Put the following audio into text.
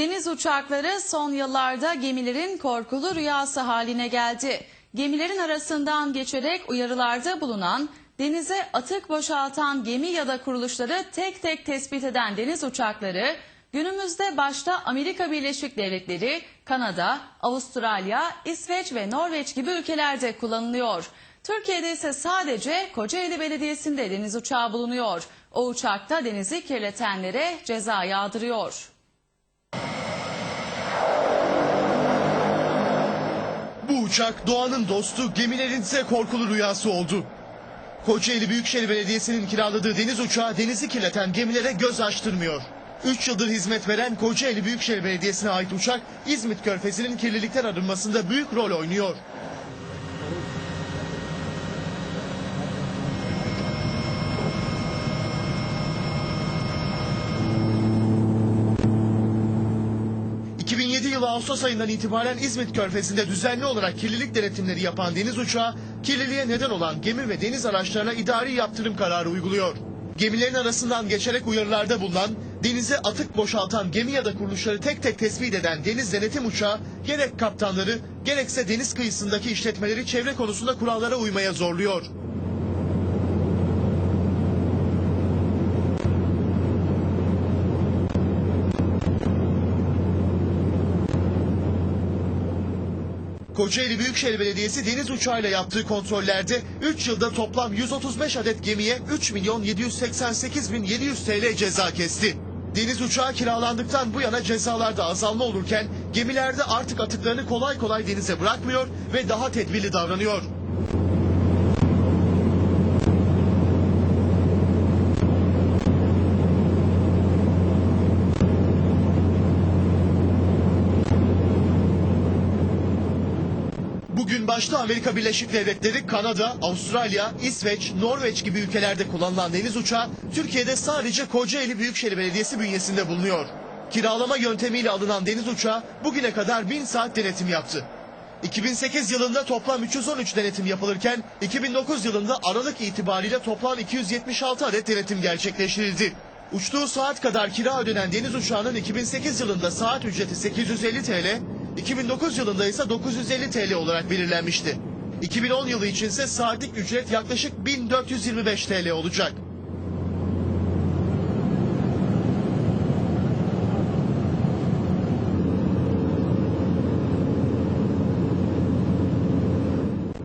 Deniz uçakları son yıllarda gemilerin korkulu rüyası haline geldi. Gemilerin arasından geçerek uyarılarda bulunan, denize atık boşaltan gemi ya da kuruluşları tek tek tespit eden deniz uçakları, günümüzde başta Amerika Birleşik Devletleri, Kanada, Avustralya, İsveç ve Norveç gibi ülkelerde kullanılıyor. Türkiye'de ise sadece Kocaeli Belediyesi'nde deniz uçağı bulunuyor. O uçakta denizi kirletenlere ceza yağdırıyor. Uçak doğanın dostu, gemilerin ise korkulu rüyası oldu. Kocaeli Büyükşehir Belediyesi'nin kiraladığı deniz uçağı denizi kirleten gemilere göz açtırmıyor. 3 yıldır hizmet veren Kocaeli Büyükşehir Belediyesi'ne ait uçak İzmit Körfezi'nin kirlilikten arınmasında büyük rol oynuyor. ...2007 yılı Ağustos ayından itibaren İzmit Körfezi'nde düzenli olarak kirlilik denetimleri yapan deniz uçağı... ...kirliliğe neden olan gemi ve deniz araçlarına idari yaptırım kararı uyguluyor. Gemilerin arasından geçerek uyarılarda bulunan... ...denize atık boşaltan gemi ya da kuruluşları tek tek tespit eden deniz denetim uçağı... ...gerek kaptanları gerekse deniz kıyısındaki işletmeleri çevre konusunda kurallara uymaya zorluyor. Kocaeli Büyükşehir Belediyesi deniz uçağıyla yaptığı kontrollerde 3 yılda toplam 135 adet gemiye 3 milyon 788 bin 700 TL ceza kesti. Deniz uçağı kiralandıktan bu yana cezalarda azalma olurken gemilerde artık atıklarını kolay kolay denize bırakmıyor ve daha tedbirli davranıyor. Bugün başta Amerika Birleşik Devletleri, Kanada, Avustralya, İsveç, Norveç gibi ülkelerde kullanılan deniz uçağı Türkiye'de sadece Kocaeli Büyükşehir Belediyesi bünyesinde bulunuyor. Kiralama yöntemiyle alınan deniz uçağı bugüne kadar 1000 saat denetim yaptı. 2008 yılında toplam 313 denetim yapılırken 2009 yılında Aralık itibariyle toplam 276 adet denetim gerçekleştirildi. Uçtuğu saat kadar kira ödenen deniz uçağının 2008 yılında saat ücreti 850 TL, 2009 yılında ise 950 TL olarak belirlenmişti. 2010 yılı içinse saatlik ücret yaklaşık 1425 TL olacak.